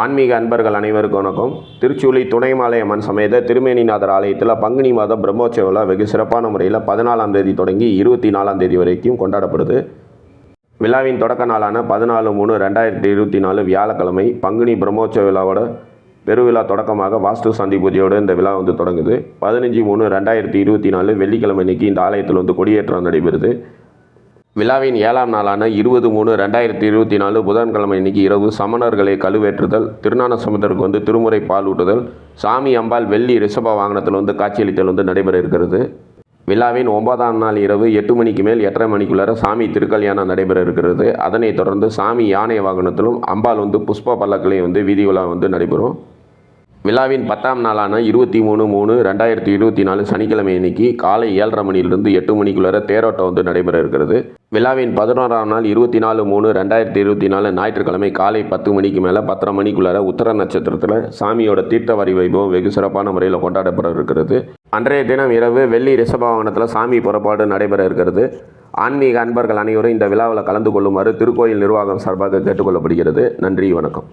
ஆன்மீக அன்பர்கள் அனைவருக்கும் வணக்கம். திருச்சூழி துணைமாலை அம்மன் சமேத திருமேனிநாதர் ஆலயத்தில் பங்குனி மாத பிரம்மோற்சவ வெகு சிறப்பான முறையில் பதினாலாம் தேதி தொடங்கி இருபத்தி நாலாம் தேதி வரைக்கும் கொண்டாடப்படுது. விழாவின் தொடக்க நாளான பதினாலு மூணு ரெண்டாயிரத்தி இருபத்தி நாலு வியாழக்கிழமை பங்குனி பிரம்மோற்சவ விழாவோட பெருவிழா தொடக்கமாக வாஸ்து சாந்தி பூஜையோடு இந்த விழா வந்து தொடங்குது. பதினஞ்சு மூணு ரெண்டாயிரத்தி இருபத்தி நாலு வெள்ளிக்கிழமை அன்னைக்கு இந்த ஆலயத்தில் வந்து கொடியேற்றம் நடைபெறுது. விழாவின் ஏழாம் நாளான இருபது மூணு ரெண்டாயிரத்தி இருபத்தி நாலு புதன்கிழமை இன்னைக்கு இரவு சமணர்களை கழுவேற்றுதல் திருநான சமுதருக்கு வந்து திருமுறை பாலூட்டுதல் சாமி அம்பாள் வெள்ளி ரிஷப வாகனத்தில் வந்து காட்சியளித்தல் வந்து நடைபெற இருக்கிறது. விழாவின் ஒன்பதாம் நாள் இரவு எட்டு மணிக்கு மேல் எட்டரை மணிக்குள்ளார சாமி திருக்கல்யாணம் நடைபெற இருக்கிறது. அதனைத் தொடர்ந்து சாமி யானை வாகனத்திலும் அம்பாள் வந்து புஷ்ப பல்லக்கிலையும் வந்து வீதி விழா வந்து நடைபெறும். விழாவின் பத்தாம் நாளான இருபத்தி மூணு மூணு ரெண்டாயிரத்தி இருபத்தி நாலு சனிக்கிழமை அன்னைக்கு காலை ஏழரை மணியிலிருந்து எட்டு மணிக்குள்ளார தேரோட்டம் வந்து நடைபெற இருக்கிறது. விழாவின் பதினோராம் நாள் இருபத்தி நாலு மூணு ரெண்டாயிரத்தி இருபத்தி நாலு ஞாயிற்றுக்கிழமை காலை பத்து மணிக்கு மேலே பத்தரை மணிக்குள்ளார உத்தர நட்சத்திரத்தில் சாமியோட தீர்த்தவாரி வைபவம் வெகு சிறப்பான முறையில் கொண்டாடப்பட இருக்கிறது. அன்றைய தினம் இரவு வெள்ளி ரிஷபவாகனத்தில் சாமி புறப்பாடு நடைபெற இருக்கிறது. ஆன்மீக அன்பர்கள் அனைவரும் இந்த விழாவில் கலந்து கொள்ளுமாறு திருக்கோயில் நிர்வாகம் சார்பாக கேட்டுக்கொள்ளப்படுகிறது. நன்றி வணக்கம்.